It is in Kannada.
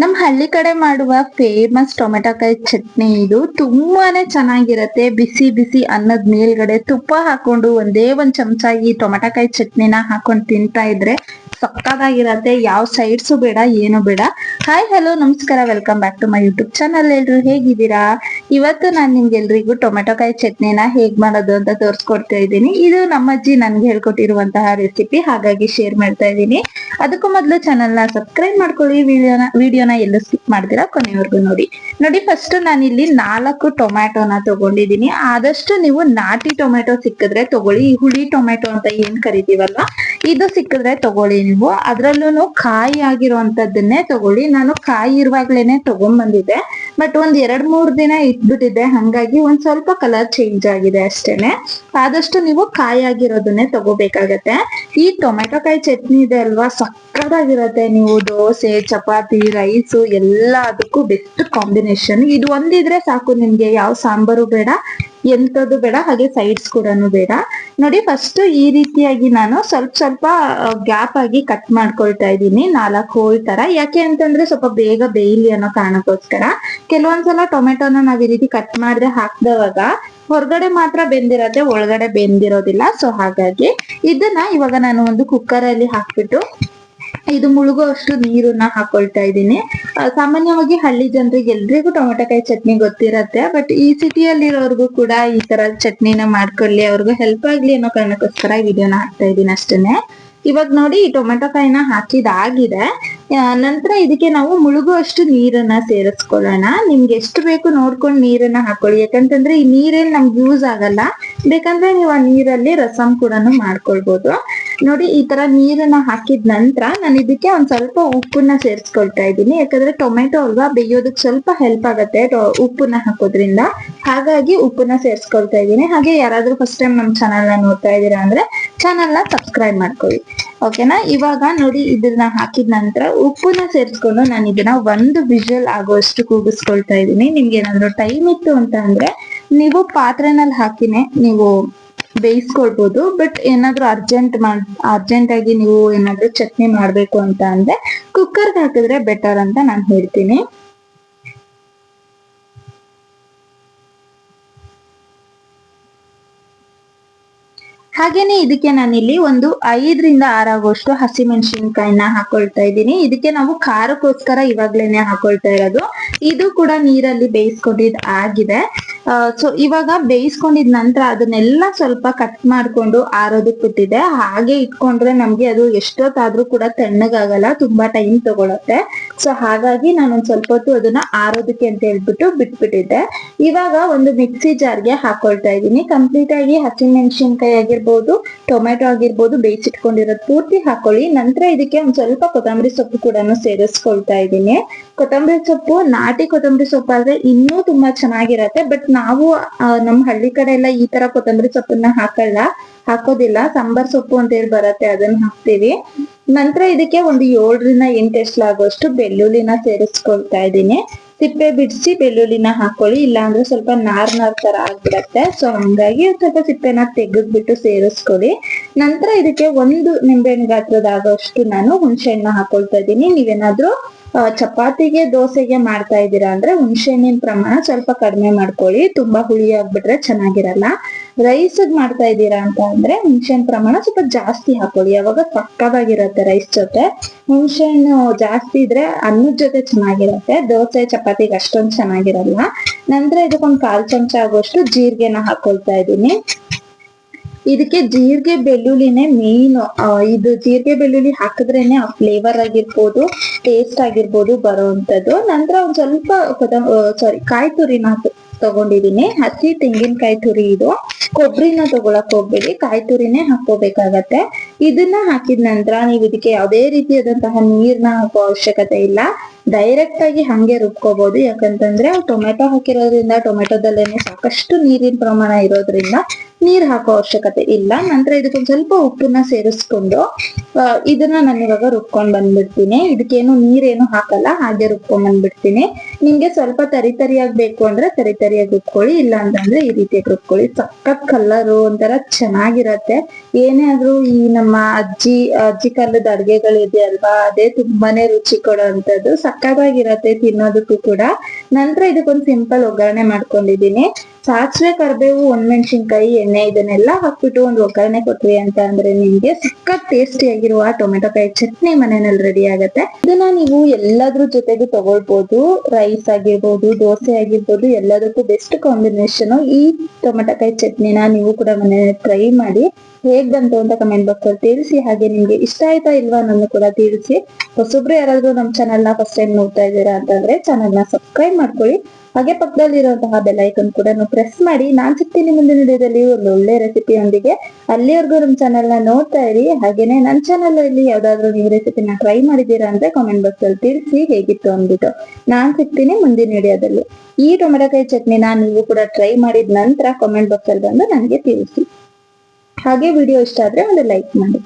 ನಮ್ಮ ಹಳ್ಳಿ ಕಡೆ ಮಾಡುವ ಫೇಮಸ್ ಟೊಮೆಟೊಕಾಯಿ ಚಟ್ನಿ ಇದು ತುಂಬಾನೇ ಚೆನ್ನಾಗಿರತ್ತೆ. ಬಿಸಿ ಬಿಸಿ ಅನ್ನದ ಮೇಲ್ಗಡೆ ತುಪ್ಪ ಹಾಕೊಂಡು ಒಂದೇ ಒಂದ್ ಚಮಚ ಈ ಟೊಮೆಟೊಕಾಯಿ ಚಟ್ನಿನ ಹಾಕೊಂಡು ತಿಂತಾ ಇದ್ರೆ ಸಕ್ಕದಾಗಿರತ್ತೆ ಯಾವ ಸೈಡ್ಸು ಬೇಡ, ಏನು ಬೇಡ. ಹಾಯ್ ಹಲೋ ನಮಸ್ಕಾರ. Welcome back to my YouTube channel ಎಲ್ರು ಹೇಗಿದ್ದೀರಾ? ಇವತ್ತು ನಾನು ನಿಮ್ಗೆಲ್ರಿಗೂ ಟೊಮೆಟೊಕಾಯಿ ಚಟ್ನಿನ ಹೇಗ್ ಮಾಡೋದು ಅಂತ ತೋರಿಸ್ಕೊಡ್ತಾ ಇದ್ದೀನಿ. ಇದು ನಮ್ಮ ಅಜ್ಜಿ ನನ್ಗೆ ಹೇಳ್ಕೊಟ್ಟಿರುವಂತಹ ರೆಸಿಪಿ ಹಾಗಾಗಿ ಶೇರ್ ಮಾಡ್ತಾ ಇದ್ದೀನಿ. ಅದಕ್ಕೂ ಮೊದಲು ನ ಸಬ್ಸ್ಕ್ರೈಬ್ ಮಾಡ್ಕೊಳ್ಳಿ. ವಿಡಿಯೋನ ವಿಡಿಯೋನ ಎಲ್ಲೂ ಸ್ಕಿಪ್ ಮಾಡ್ತೀರಾ? ಕೊನೆವರೆಗೂ ನೋಡಿ. ನೋಡಿ ಫಸ್ಟ್ ನಾನಿಲ್ಲಿ ನಾಲ್ಕು ಟೊಮ್ಯಾಟೊನ ತಗೊಂಡಿದ್ದೀನಿ. ಆದಷ್ಟು ನೀವು ನಾಟಿ ಟೊಮೆಟೊ ಸಿಕ್ಕಿದ್ರೆ ತಗೊಳ್ಳಿ. ಹುಳಿ ಟೊಮೆಟೊ ಅಂತ ಏನ್ ಕರಿತೀವಲ್ವಾ? ಇದು ಸಿಕ್ಕಿದ್ರೆ ತಗೊಳ್ಳಿ ನೀವು. ಅದ್ರಲ್ಲೂ ಕಾಯಿ ಆಗಿರುವಂತದ್ದನ್ನೇ ತಗೊಳ್ಳಿ. ನಾನು ಕಾಯಿ ಇರುವಾಗ್ಲೇನೆ ತಗೊಂಡ್ಬಂದಿದ್ದೆ ಬಟ್ ಒಂದ್ ಎರಡ್ ಮೂರ್ ದಿನ ಇಟ್ಬಿಟ್ಟಿದೆ ಹಂಗಾಗಿ ಒಂದ್ ಸ್ವಲ್ಪ ಕಲರ್ ಚೇಂಜ್ ಆಗಿದೆ ಅಷ್ಟೇನೆ. ಆದಷ್ಟು ನೀವು ಕಾಯಿ ಆಗಿರೋದನ್ನೇ ತಗೋಬೇಕಾಗತ್ತೆ. ಈ ಟೊಮೆಟೊ ಕಾಯಿ ಚಟ್ನಿ ಇದೆ ಅಲ್ವಾ? ಸಕ್ಕತ್ತಾಗಿರತ್ತೆ ನೀವು ದೋಸೆ, ಚಪಾತಿ ರೈಸು ಎಲ್ಲದಕ್ಕೂ ಬೆಸ್ಟ್ ಕಾಂಬಿನೇಷನ್ ಇದು ಒಂದಿದ್ರೆ ಸಾಕು. ನಿಮ್ಗೆ ಯಾವ ಸಾಂಬಾರು ಬೇಡ ಎಂತದ್ದು ಬೇಡ, ಹಾಗೆ ಸೈಡ್ಸ್ ಕೂಡ ಬೇಡ. ನೋಡಿ ಫಸ್ಟ್ ಈ ರೀತಿಯಾಗಿ ನಾನು ಸ್ವಲ್ಪ ಸ್ವಲ್ಪ ಗ್ಯಾಪ್ ಆಗಿ ಕಟ್ ಮಾಡ್ಕೊಳ್ತಾ ಇದ್ದೀನಿ, ನಾಲ್ಕು ಹೋಳ್ ತರ. ಯಾಕೆ ಅಂತಂದ್ರೆ ಸ್ವಲ್ಪ ಬೇಗ ಬೇಯಲಿ ಅನ್ನೋ ಕಾರಣಕ್ಕೋಸ್ಕರ. ಕೆಲವೊಂದ್ಸಲ ಟೊಮೆಟೊನ ನಾವ್ ಈ ರೀತಿ ಕಟ್ ಮಾಡಿದ್ರೆ ಹಾಕ್ದವಾಗ ಹೊರಗಡೆ ಮಾತ್ರ ಬೆಂದಿರತ್ತೆ, ಒಳಗಡೆ ಬೆಂದಿರೋದಿಲ್ಲ. ಸೊ ಹಾಗಾಗಿ ಇದನ್ನ ಇವಾಗ ನಾನು ಒಂದು ಕುಕ್ಕರ್ ಅಲ್ಲಿ ಹಾಕ್ಬಿಟ್ಟು, ಇದು ಮುಳುಗುವಷ್ಟು ನೀರನ್ನ ಹಾಕೊಳ್ತಾ ಇದ್ದೀನಿ. ಸಾಮಾನ್ಯವಾಗಿ ಹಳ್ಳಿ ಜನರಿಗೆ ಎಲ್ರಿಗೂ ಟೊಮೆಟೊಕಾಯಿ ಚಟ್ನಿ ಗೊತ್ತಿರತ್ತೆ ಬಟ್ ಈ ಸಿಟಿಯಲ್ಲಿ ಇರೋರ್ಗು ಕೂಡ ಈ ತರ ಚಟ್ನಿನ ಮಾಡ್ಕೊಳ್ಳಿ, ಅವ್ರಿಗೂ ಹೆಲ್ಪ್ ಆಗ್ಲಿ ಅನ್ನೋ ಕಾರಣಕ್ಕೋಸ್ಕರ ವಿಡಿಯೋನ ಹಾಕ್ತಾ ಇದೀನಿ ಅಷ್ಟೇನೆ. ಇವಾಗ ನೋಡಿ ಈ ಟೊಮೆಟೊ ಕಾಯಿನ ಹಾಕಿದಾಗಿದೆ ನಂತರ ಇದಕ್ಕೆ ನಾವು ಮುಳುಗುವಷ್ಟು ನೀರನ್ನ ಸೇರಿಸ್ಕೊಳ್ಳೋಣ. ನಿಮ್ಗೆ ಎಷ್ಟು ಬೇಕು ನೋಡ್ಕೊಂಡು ನೀರನ್ನ ಹಾಕೊಳ್ಳಿ. ಯಾಕಂತಂದ್ರೆ ಈ ನೀರೇನ್ ನಮ್ಗೆ ಯೂಸ್ ಆಗಲ್ಲ. ಬೇಕಂದ್ರೆ ನೀವು ಆ ನೀರಲ್ಲಿ ರಸಂ ಕೂಡ ಮಾಡ್ಕೊಳ್ಬಹುದು ನೋಡಿ, ಈ ತರ ನೀರನ್ನ ಹಾಕಿದ ನಂತರ ನಾನು ಇದಕ್ಕೆ ಒಂದ್ ಸ್ವಲ್ಪ ಉಪ್ಪನ್ನ ಸೇರಿಸ್ಕೊಳ್ತಾ ಇದ್ದೀನಿ. ಯಾಕಂದ್ರೆ ಟೊಮೆಟೊ ಅಲ್ವಾ ಬೇಯೋದಕ್ಕೆ ಸ್ವಲ್ಪ ಹೆಲ್ಪ್ ಆಗತ್ತೆ ಉಪ್ಪನ್ನ ಹಾಕೋದ್ರಿಂದ. ಹಾಗಾಗಿ ಉಪ್ಪನ್ನ ಸೇರಿಸ್ಕೊಳ್ತಾ ಇದ್ದೀನಿ. ಹಾಗೆ ಯಾರಾದ್ರೂ ಫಸ್ಟ್ ಟೈಮ್ ನಮ್ಮ ಚಾನಲ್ನ ನೋಡ್ತಾ ಇದ್ದೀರಾ ಅಂದ್ರೆ ಚಾನಲ್ನ ಸಬ್ಸ್ಕ್ರೈಬ್ ಮಾಡ್ಕೊಳ್ಳಿ. ಓಕೆನಾ ಇವಾಗ ನೋಡಿ, ಇದನ್ನ ಹಾಕಿದ ನಂತರ ಉಪ್ಪನ್ನ ಸೇರಿಸ್ಕೊಂಡು ನಾನು ಇದನ್ನ ಒಂದು ವಿಜಲ್ ಆಗೋಷ್ಟು ಕೂಗಿಸ್ಕೊಳ್ತಾ ಇದ್ದೀನಿ. ನಿಮ್ಗೆ ಏನಾದ್ರು ಟೈಮ್ ಇತ್ತು ಅಂತ ಅಂದ್ರೆ ನೀವು ಪಾತ್ರೆನಲ್ಲಿ ಹಾಕಿನೇ ನೀವು ಬೇಯಿಸ್ಕೊಳ್ಬೋದು ಬಟ್ ಏನಾದ್ರೂ ಅರ್ಜೆಂಟ್ ಮಾಡ್ ಅರ್ಜೆಂಟ್ ಆಗಿ ನೀವು ಏನಾದ್ರೂ ಚಟ್ನಿ ಮಾಡ್ಬೇಕು ಅಂತ ಅಂದ್ರೆ ಕುಕ್ಕರ್ಗೆ ಹಾಕಿದ್ರೆ ಬೆಟರ್ ಅಂತ ನಾನು ಹೇಳ್ತೀನಿ. ಹಾಗೇನೆ ಇದಕ್ಕೆ ನಾನಿಲ್ಲಿ ಒಂದು ಐದರಿಂದ ಆರಾಗುವಷ್ಟು ಹಸಿಮೆಣಸಿನ್ಕಾಯಿನ ಹಾಕೊಳ್ತಾ ಇದ್ದೀನಿ. ಇದಕ್ಕೆ ನಾವು ಖಾರಕ್ಕೋಸ್ಕರ ಇವಾಗ್ಲೇನೆ ಹಾಕೊಳ್ತಾ ಇರೋದು. ಇದು ಕೂಡ ನೀರಲ್ಲಿ ಬೇಯಿಸ್ಕೊಂಡಿದ್ ಆಗಿದೆ. ಸೊ ಇವಾಗ ಬೇಯಿಸ್ಕೊಂಡಿದ ನಂತರ ಅದನ್ನೆಲ್ಲ ಸ್ವಲ್ಪ ಕಟ್ ಮಾಡ್ಕೊಂಡು ಆರೋದಕ್ ಬಿಟ್ಟಿದೆ. ಹಾಗೆ ಇಟ್ಕೊಂಡ್ರೆ ನಮ್ಗೆ ಅದು ಎಷ್ಟೊತ್ತಾದ್ರೂ ಕೂಡ ತಣ್ಣಗಾಗಲ್ಲ, ತುಂಬಾ ಟೈಮ್ ತಗೊಳತ್ತೆ. ಸೊ ಹಾಗಾಗಿ ನಾನು ಒಂದ್ ಸ್ವಲ್ಪ ಹೊತ್ತು ಅದನ್ನ ಆರೋದಕ್ಕೆ ಅಂತ ಹೇಳ್ಬಿಟ್ಟು ಬಿಟ್ಬಿಟ್ಟಿದ್ದೆ. ಇವಾಗ ಒಂದು ಮಿಕ್ಸಿ ಜಾರ್ಗೆ ಹಾಕೊಳ್ತಾ ಇದ್ದೀನಿ. ಕಂಪ್ಲೀಟ್ ಆಗಿ ಹಸಿಮೆಣಸಿನ್ಕಾಯಿ ಆಗಿರ್ಬೋದು ಟೊಮೆಟೊ ಆಗಿರ್ಬೋದು ಬೇಯಿಸಿಟ್ಕೊಂಡಿರೋದು ಪೂರ್ತಿ ಹಾಕೊಳ್ಳಿ. ನಂತರ ಇದಕ್ಕೆ ಒಂದ್ ಸ್ವಲ್ಪ ಕೊತ್ತಂಬರಿ ಸೊಪ್ಪು ಕೂಡ ಸೇರಿಸ್ಕೊಳ್ತಾ ಇದ್ದೀನಿ. ಕೊತ್ತಂಬರಿ ಸೊಪ್ಪು, ನಾಟಿ ಕೊತ್ತಂಬರಿ ಸೊಪ್ಪು ಆದ್ರೆ ಇನ್ನೂ ತುಂಬಾ ಚೆನ್ನಾಗಿರತ್ತೆ. ಬಟ್ ನಾವು ನಮ್ಮ ನಮ್ ಹಳ್ಳಿ ಕಡೆ ಎಲ್ಲ ಈ ತರ ಕೊತ್ತಂಬರಿ ಸೊಪ್ಪನ್ನ ಹಾಕಲ್ಲ, ಹಾಕೋದಿಲ್ಲ. ಸಾಂಬಾರ್ ಸೊಪ್ಪು ಅಂತ ಹೇಳಿ ಬರತ್ತೆ, ಅದನ್ನ ಹಾಕ್ತಿವಿ. ನಂತರ ಇದಕ್ಕೆ ಒಂದು ಏಳರಿಂದ ಎಂಟು ಆಗುವಷ್ಟು ಬೆಳ್ಳುಳ್ಳಿನ ಸೇರಿಸ್ಕೊಳ್ತಾ ಇದ್ದೀನಿ. ಸಿಪ್ಪೆ ಬಿಡಿಸಿ ಬೆಳ್ಳುಳ್ಳಿನ ಹಾಕೊಳ್ಳಿ ಇಲ್ಲ ಅಂದ್ರೆ ಸ್ವಲ್ಪ ನಾರ್ ನಾರ್ ತರ ಆಗ್ಬಿಡತ್ತೆ. ಸೊ ಹಂಗಾಗಿ ಸ್ವಲ್ಪ ಸಿಪ್ಪೆನ ತೆಗೆದ್ಬಿಟ್ಟು ಸೇರಿಸ್ಕೊಳ್ಳಿ. ನಂತರ ಇದಕ್ಕೆ ಒಂದು ನಿಂಬೆಹಣ್ಣು ಗಾತ್ರದಾಗುವಷ್ಟು ನಾನು ಹುಣಸೆಹಣ್ಣು ಹಾಕೊಳ್ತಾ ಇದ್ದೀನಿ. ನೀವೇನಾದ್ರೂ ಚಪಾತಿಗೆ, ದೋಸೆಗೆ ಮಾಡ್ತಾ ಇದ್ದೀರಾ ಅಂದ್ರೆ ಹುಣಸೆಹಣ್ಣಿನ ಪ್ರಮಾಣ ಸ್ವಲ್ಪ ಕಡಿಮೆ ಮಾಡ್ಕೊಳ್ಳಿ. ತುಂಬಾ ಹುಳಿ ಆಗ್ಬಿಟ್ರೆ ಚೆನ್ನಾಗಿರಲ್ಲ. ರೈಸ್ ಮಾಡ್ತಾ ಇದ್ದೀರಾ ಅಂತ ಅಂದ್ರೆ ಹುಣ್ಸೆಹಣ್ ಪ್ರಮಾಣ ಸ್ವಲ್ಪ ಜಾಸ್ತಿ ಹಾಕೊಳ್ಳಿ. ಯಾವಾಗ ಸಕ್ಕದಾಗಿರತ್ತೆ ರೈಸ್ ಜೊತೆ ಹುಣಸೆಹಣ್ಣು ಜಾಸ್ತಿ ಇದ್ರೆ ಅನ್ನದ ಜೊತೆ ಚೆನ್ನಾಗಿರತ್ತೆ, ದೋಸೆ, ಚಪಾತಿಗೆ ಅಷ್ಟೊಂದು ಚೆನ್ನಾಗಿರಲ್ಲ. ನಂತರ ಇದಕ್ಕೊಂದು ಕಾಲ್ ಚಮಚ ಆಗುವಷ್ಟು ಜೀರಿಗೆನ ಹಾಕೊಳ್ತಾ ಇದ್ದೀನಿ. ಇದಕ್ಕೆ ಜೀರಿಗೆ ಬೆಳ್ಳುಳ್ಳಿನೇ ಮೇನ್ ಇದು ಜೀರಿಗೆ ಬೆಳ್ಳುಳ್ಳಿ ಹಾಕಿದ್ರೇನೆ ಆ ಫ್ಲೇವರ್ ಆಗಿರ್ಬೋದು ಟೇಸ್ಟ್ ಆಗಿರ್ಬೋದು ಬರೋವಂಥದ್ದು ನಂತರ ಒಂದ್ ಸ್ವಲ್ಪ ಸಾರಿ ಕಾಯಿ ತುರಿನ ತಗೊಂಡಿದೀನಿ. ಹಸಿ ತೆಂಗಿನಕಾಯಿ ತುರಿ ಇದು. ಕೊಬ್ಬರಿನ ತಗೊಳಕ್ ಹೋಗ್ಬೇಡಿ. ಕಾಯಿ ತುರಿನೇ ಹಾಕೋಬೇಕಾಗತ್ತೆ ಇದನ್ನ ಹಾಕಿದ ನಂತರ ನೀವು ಇದಕ್ಕೆ ಯಾವುದೇ ರೀತಿಯಾದಂತಹ ನೀರ್ನ ಹಾಕೋ ಅವಶ್ಯಕತೆ ಇಲ್ಲ. ಡೈರೆಕ್ಟ್ ಆಗಿ ಹಂಗೆ ರುಬ್ಕೋಬಹುದು ಯಾಕಂತಂದ್ರೆ ಟೊಮೆಟೊ ಹಾಕಿರೋದ್ರಿಂದ ಟೊಮೆಟೊದಲ್ಲೇನೆ ಸಾಕಷ್ಟು ನೀರಿನ ಪ್ರಮಾಣ ಇರೋದ್ರಿಂದ ನೀರ್ ಹಾಕೋ ಅವಶ್ಯಕತೆ ಇಲ್ಲ. ನಂತರ ಇದಕ್ಕೊಂದ್ ಸ್ವಲ್ಪ ಉಪ್ಪನ್ನ ಸೇರಿಸ್ಕೊಂಡು ಇದನ್ನ ನಾನು ಇವಾಗ ರುಬ್ಕೊಂಡ್ ಬಂದ್ಬಿಡ್ತೀನಿ. ಇದಕ್ಕೇನು ನೀರೇನು ಹಾಕಲ್ಲ, ಹಾಗೆ ರುಬ್ಕೊಂಡ್ ಬಂದ್ಬಿಡ್ತೀನಿ. ನಿಮ್ಗೆ ಸ್ವಲ್ಪ ತರಿ ತರಿಯಾಗಿ ಬೇಕು ಅಂದ್ರೆ ತರಿ ತರಿಯಾಗಿ ರುಬ್ಕೊಳ್ಳಿ. ಇಲ್ಲ ಅಂತಂದ್ರೆ ಈ ರೀತಿಯಾಗಿ ರುಬ್ಕೊಳ್ಳಿ. ಸಖತ್ ಕಲರ್ ಒಂಥರ ಚೆನ್ನಾಗಿರತ್ತೆ. ಏನೇ ಆದ್ರೂ ಈ ನಮ್ಮ ಅಜ್ಜಿ ಅಜ್ಜಿ ಕಾಲದ ಅಡ್ಗೆಗಳಿದೆ ಅಲ್ವಾ? ಅದೇ ತುಂಬಾನೇ ರುಚಿ ಕೊಡೋಂಥದ್ದು ಸಕ್ಕತ್ತಾಗಿರತ್ತೆ ತಿನ್ನೋದಕ್ಕೂ ಕೂಡ. ನಂತರ ಇದಕ್ಕೊಂದು ಸಿಂಪಲ್ ಒಗ್ಗರಣೆ ಮಾಡ್ಕೊಂಡಿದೀನಿ ಸಾಸಿವೆ ಕರಿಬೇವು, ಒಣಮೆಣಸಿನ್ಕಾಯಿ, ಎಣ್ಣೆ ಇದನ್ನೆಲ್ಲ ಹಾಕ್ಬಿಟ್ಟು ಒಂದು ಒಗ್ಗರಣೆ ಕೊಟ್ವಿ ಅಂತ ಅಂದ್ರೆ ನಿಮ್ಗೆ ಸಖತ್ ಟೇಸ್ಟಿ ಆಗಿರುವ ಟೊಮೆಟೊ ಕಾಯಿ ಚಟ್ನಿ ಮನೆಯಲ್ಲಿ ರೆಡಿ ಆಗತ್ತೆ. ಇದನ್ನ ನೀವು ಎಲ್ಲದ್ರ ಜೊತೆಗೂ ತಗೊಳ್ಬಹುದು ರೈಸ್ ಆಗಿರ್ಬೋದು, ದೋಸೆ ಆಗಿರ್ಬೋದು, ಎಲ್ಲದಕ್ಕೂ ಬೆಸ್ಟ್ ಕಾಂಬಿನೇಷನ್ ಈ ಟೊಮೆಟೊ ಕಾಯಿ ಚಟ್ನಿನ ನೀವು ಕೂಡ ಮನೆಯಲ್ಲಿ ಟ್ರೈ ಮಾಡಿ ಹೇಗ್ ಬಂತು ಅಂತ ಕಮೆಂಟ್ ಬಾಕ್ಸ್ ಅಲ್ಲಿ ತಿಳಿಸಿ. ಹಾಗೆ ನಿಮ್ಗೆ ಇಷ್ಟ ಆಯ್ತಾ ಇಲ್ವಾ ಅನ್ನೋದು ಕೂಡ ತಿಳಿಸಿ. ಹೊಸಬ್ರು ಯಾರಾದ್ರೂ ನಮ್ ಚಾನಲ್ನ ಫಸ್ಟ್ ಟೈಮ್ ನೋಡ್ತಾ ಇದ್ದೀರಾ ಅಂತಂದ್ರೆ ಚಾನಲ್ನ ಸಬ್ಸ್ಕ್ರೈಬ್ ಮಾಡ್ಕೊಳ್ಳಿ. ಹಾಗೆ ಪಕ್ಕದಲ್ಲಿರುವಂತಹ ಬೆಲ್ ಐಕನ್ ಕೂಡ ಪ್ರೆಸ್ ಮಾಡಿ, ನಾನ್ ಸಿಗ್ತೀನಿ ಮುಂದಿನ ವಿಡಿಯೋದಲ್ಲಿ ಒಂದು ಒಳ್ಳೆ ರೆಸಿಪಿಯೊಂದಿಗೆ ಅಲ್ಲಿವರೆಗೂ ನಮ್ಮ ಚಾನೆಲ್ನ ನೋಡ್ತಾ ಇರಿ. ಹಾಗೇನೆ ನನ್ನ ಚಾನೆಲ್ ಅಲ್ಲಿ ಯಾವ್ದಾದ್ರು ನೀವು ರೆಸಿಪಿನ ಟ್ರೈ ಮಾಡಿದೀರಾ ಅಂದ್ರೆ ಕಾಮೆಂಟ್ ಬಾಕ್ಸ್ ಅಲ್ಲಿ ತಿಳಿಸಿ ಹೇಗಿತ್ತು ಅಂದ್ಬಿಟ್ಟು. ನಾನ್ ಸಿಗ್ತೀನಿ ಮುಂದಿನ ವಿಡಿಯೋದಲ್ಲಿ. ಈ ಟೊಮೆಟೊಕಾಯಿ ಚಟ್ನಿನ ನೀವು ಕೂಡ ಟ್ರೈ ಮಾಡಿದ ನಂತರ ಕಾಮೆಂಟ್ ಬಾಕ್ಸ್ ಅಲ್ಲಿ ಬಂದು ನನಗೆ ತಿಳಿಸಿ. ಹಾಗೆ ವಿಡಿಯೋ ಇಷ್ಟ ಆದ್ರೆ ಒಂದು ಲೈಕ್ ಮಾಡಿ.